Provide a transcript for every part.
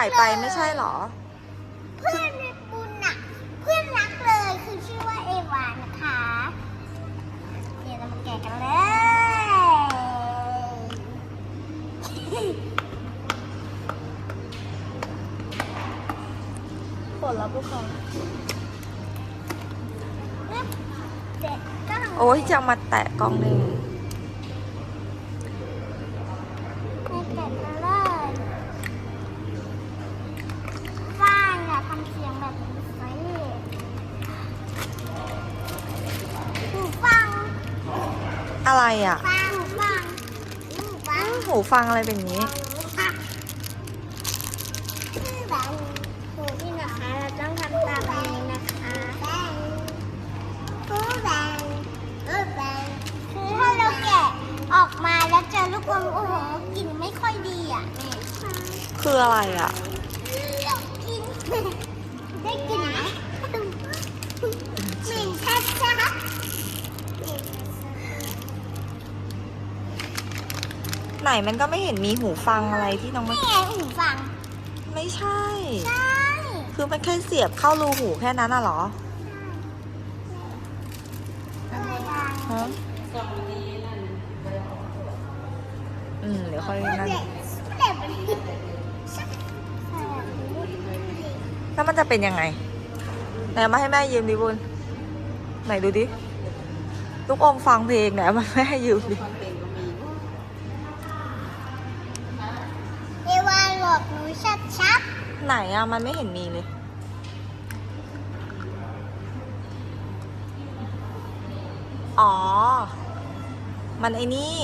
ายไปไม่ใช่เหรอ เพื่อนในบุญน่ะ เพื่อนรักเลยคือชื่อว่าเอวานะคะ เดี๋ยวเรามาแกะกันเลยฝนแล้วพวกเขาเด็กก็ลังโอ้ยจะมาแตะกล้องเลย มาแกะกันเลยฟ้านอย่าทำเสียงแบบนี้สิหูฟัง อะไรอะฟังฟังหูฟังหูฟังอะไรเป็นอย่างนี้ชื่อแบงหูนี่นะคะเราต้องทำตามอันนี้นะคะแบงหูแบงหูแบงคือถ้าเราแกะออกมาแล้วเจอลูกอมโอ้โหกลิ่นไม่ค่อยดีอะแม่คืออะไรอะกินได้กลิน ไหนมันก็ไม่เห็นมีหูฟังอะไรที่น้องมันนี่ไงหูฟัง ไม่ใช่ ใช่ คือมันแค่เสียบเข้ารูหูแค่นั้นน่ะเหรออะไรดังฮะอืมเดี๋ยวค่อยนั่นเด็กเด็กแล้วมันจะเป็นยังไง ไหนเอามาให้แม่ยืมดิบุญไหนดูดิ ลูกอมฟังเพลงไหนเอามาให้แม่ยืมดิ เอวาหลอกหนู ชัดชัดไหนอะมันไม่เห็นมีเลย อ๋อ มันไอ้นี่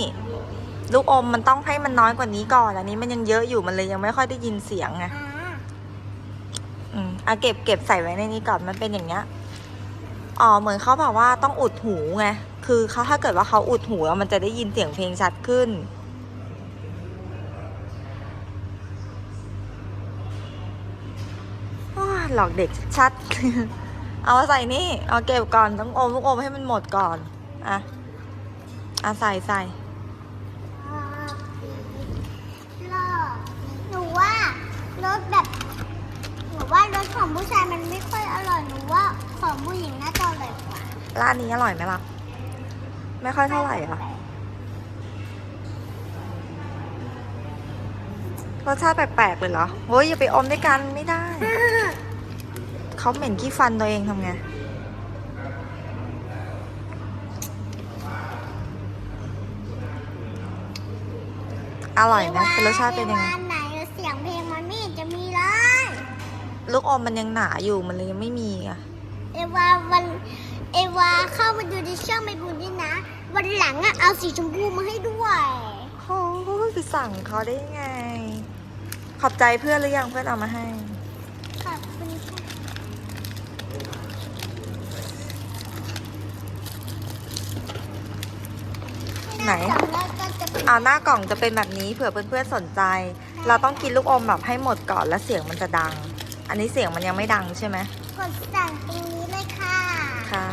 ลูกอมมันต้องให้มันน้อยกว่านี้ก่อน อันนี้มันยังเยอะอยู่มันเลยยังไม่ค่อยได้ยินเสียงไงอ่าอืมอะเก็บเก็บใส่ไว้ในนี้ก่อนมันเป็นอย่างเงี้ย อ๋อ เหมือนเขาบอกว่าต้องอุดหูไง คือเขาถ้าเกิดว่าเขาอุดหูแล้วมันจะได้ยินเสียงเพลงชัดขึ้น โอ้ย หลอกเด็กชัดๆเอามาใส่นี่ เอาเก็บก่อนต้องอมลูกอมให้มันหมดก่อน อะ อะใส่ใส่หลอกหนูว่ารสแบบหนูว่ารสของผู้ชายมันไม่ค่อยอร่อยหนูว่าของผู้หญิงน่าจะอร่อยกว่าร้านนี้อร่อยไหมล่ะ ไม่ค่อยเท่าไหร่อะรสชาติแปลกๆเลยเหรอเฮ้ยอย่าไปอมด้วยกันไม่ได้ เขาเหม็นขี้ฟันตัวเองทำไงอร่อยไหมเป็นรสชาติเป็นยังไงวาไหนเสียงเพลงมันไม่เห็นจะมีเลยลูกอมมันยังหนาอยู่มันเลยยังไม่มีอะเอวาวันเอวาเข้ามาดูในช่องไม่บุญด้วยนะ วันหลังอะเอาสีชมพูมาให้ด้วยโอ้ยไปสั่งเขาได้ไง ขอบใจเพื่อนหรือยังเพื่อนเอามาให้ ขอบคุณค่ะ ไหนแล้วก็จะเป็นเอาหน้ากล่องจะเป็นแบบนี้เผื่อเพื่อนๆสนใจ เราต้องกินลูกอมแบบให้หมดก่อนแล้วเสียงมันจะดัง อันนี้เสียงมันยังไม่ดังใช่ไหมกดสั่งตรงนี้เลยค่ะ ค่ะ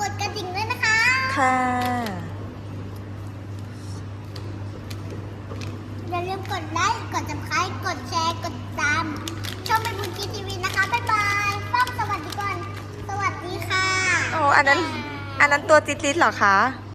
กดกระดิ่งด้วยนะคะ ค่ะอย่าลืมกดไลค์กด subscribe กดแชร์กดติดตามช่องเป็นบุญกีทีวีนะคะบ๊ายบายฟ้องสวัสดีก่อนสวัสดีค่ะโอ้อันนั้นอันนั้นตัวจิ๊ดๆเหรอคะ